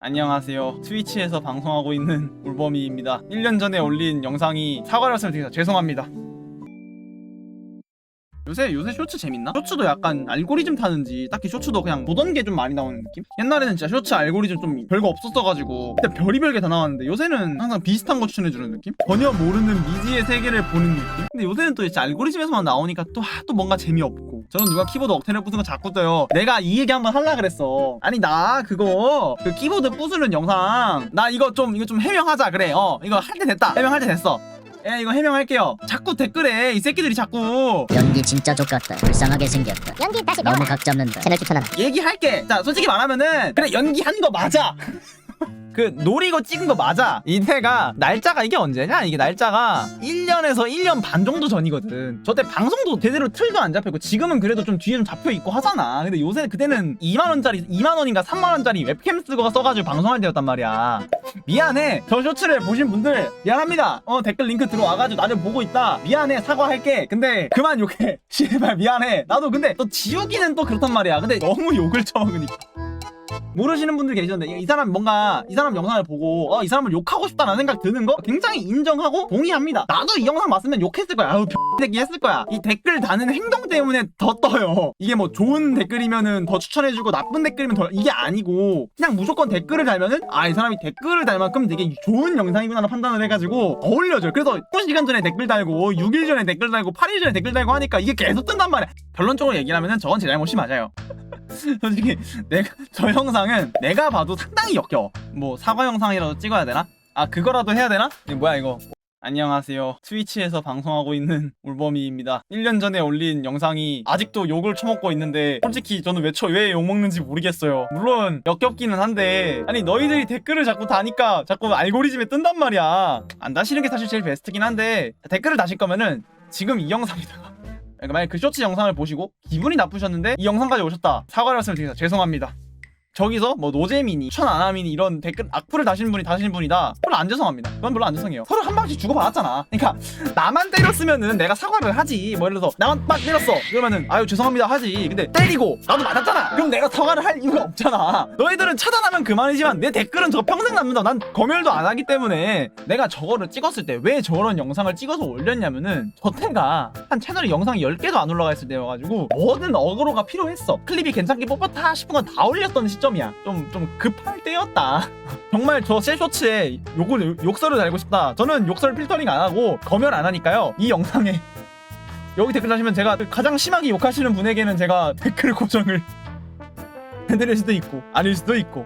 안녕하세요. 트위치에서 방송하고 있는 울범이입니다. 1년 전에 올린 영상이 사과를 드려서 죄송합니다. 요새 요새 쇼츠 재밌나? 쇼츠도 약간 알고리즘 타는지 딱히 쇼츠도 그냥 보던 게 좀 많이 나오는 느낌? 옛날에는 진짜 쇼츠 알고리즘 좀 별거 없었어가지고 그때 별의별 게 다 나왔는데 요새는 항상 비슷한 거 추천해주는 느낌? 전혀 모르는 미지의 세계를 보는 느낌? 근데 요새는 또 진짜 알고리즘에서만 나오니까 또, 아, 또 뭔가 재미없고 저는 누가 키보드 억텐을 부수는 거 자꾸 떠요. 내가 이 얘기 한번 할라 그랬어. 아니 나 그거 그 키보드 부수는 영상 나 이거 좀 이거 좀 해명하자. 그래. 어 이거 할 때 됐다. 해명할 때 됐어. 예 이거 해명할게요. 자꾸 댓글에 이 새끼들이 자꾸. 연기 진짜 족같다. 불쌍하게 생겼다. 연기 다시 너무 배워라 각 잡는다. 채널 추천하라 얘기할게. 자, 솔직히 말하면은 그래 연기한 거 맞아. 그 노리고 찍은 거 맞아. 이때가 날짜가 이게 언제냐? 이게 날짜가 1년에서 1년 반 정도 전이거든. 저때 방송도 제대로 틀도 안 잡혔고 지금은 그래도 좀 뒤에 좀 잡혀 있고 하잖아. 근데 요새 그때는 2만 원짜리 2만 원인가 3만 원짜리 웹캠 쓰고 써가지고 방송할 때였단 말이야. 미안해. 저 쇼츠를 보신 분들 미안합니다. 어 댓글 링크 들어와가지고 나를 보고 있다. 미안해 사과할게. 근데 그만 욕해. 씨발 미안해. 나도 근데 또 지우기는 또 그렇단 말이야. 근데 너무 욕을 쳐먹으니까. 모르시는 분들 계시는데 이 사람 뭔가 이 사람 영상을 보고 어, 이 사람을 욕하고 싶다는 생각 드는 거 굉장히 인정하고 동의합니다. 나도 이 영상 봤으면 욕했을 거야. 아유 새끼 했을 거야. 이 댓글 다는 행동 때문에 더 떠요. 이게 뭐 좋은 댓글이면은 더 추천해주고 나쁜 댓글이면 더 이게 아니고 그냥 무조건 댓글을 달면은 아 이 사람이 댓글을 달 만큼 되게 좋은 영상이구나라는 판단을 해가지고 더 올려줘요. 그래서 9시간 전에 댓글 달고 6일 전에 댓글 달고 8일 전에 댓글 달고 하니까 이게 계속 뜬단 말이야. 결론적으로 얘기하면은 저건 제 잘못이 맞아요. 솔직히 내가 저 영상은 내가 봐도 상당히 역겨워. 뭐 사과 영상이라도 찍어야 되나? 아 그거라도 해야 되나? 이게 뭐야 이거? 안녕하세요. 트위치에서 방송하고 있는 울범이입니다. 1년 전에 올린 영상이 아직도 욕을 처먹고 있는데 솔직히 저는 왜, 쳐, 왜 욕먹는지 모르겠어요. 물론 역겹기는 한데 아니 너희들이 댓글을 자꾸 다니까 자꾸 알고리즘에 뜬단 말이야. 안 다시는 게 사실 제일 베스트긴 한데 댓글을 다실 거면은 지금 이 영상에다가 그러니까 만약 그 쇼츠 영상을 보시고 기분이 나쁘셨는데 이 영상까지 오셨다. 사과를 말씀드립니다. 죄송합니다 저기서 뭐 노잼이니 천안함이니 이런 댓글 악플을 다시는 분이 다시는 분이다. 별로 안 죄송합니다. 그건 별로 안 죄송해요. 서로 한 방씩 주고받았잖아. 그러니까 나만 때렸으면은 내가 사과를 하지. 뭐 예를 들어서 나만 빡 때렸어. 그러면은 아유 죄송합니다 하지. 근데 때리고 나도 맞았잖아. 그럼 내가 사과를 할 이유가 없잖아. 너희들은 차단하면 그만이지만 내 댓글은 저 평생 남는다. 난 검열도 안 하기 때문에 내가 저거를 찍었을 때 왜 저런 영상을 찍어서 올렸냐면은 저 때가 한 채널에 영상이 10개도 안 올라가 있을 때여가지고 뭐든 어그로가 필요했어. 클립이 괜찮게 뽑았다 싶은 건 다 올렸던 시 점이야. 좀 좀 급할 때였다. 정말 저 셀쇼츠에 욕을 욕설을 달고 싶다. 저는 욕설 필터링 안 하고 검열 안 하니까요. 이 영상에 여기 댓글 다시면 제가 가장 심하게 욕하시는 분에게는 제가 댓글 고정을 해드릴 수도 있고 아닐 수도 있고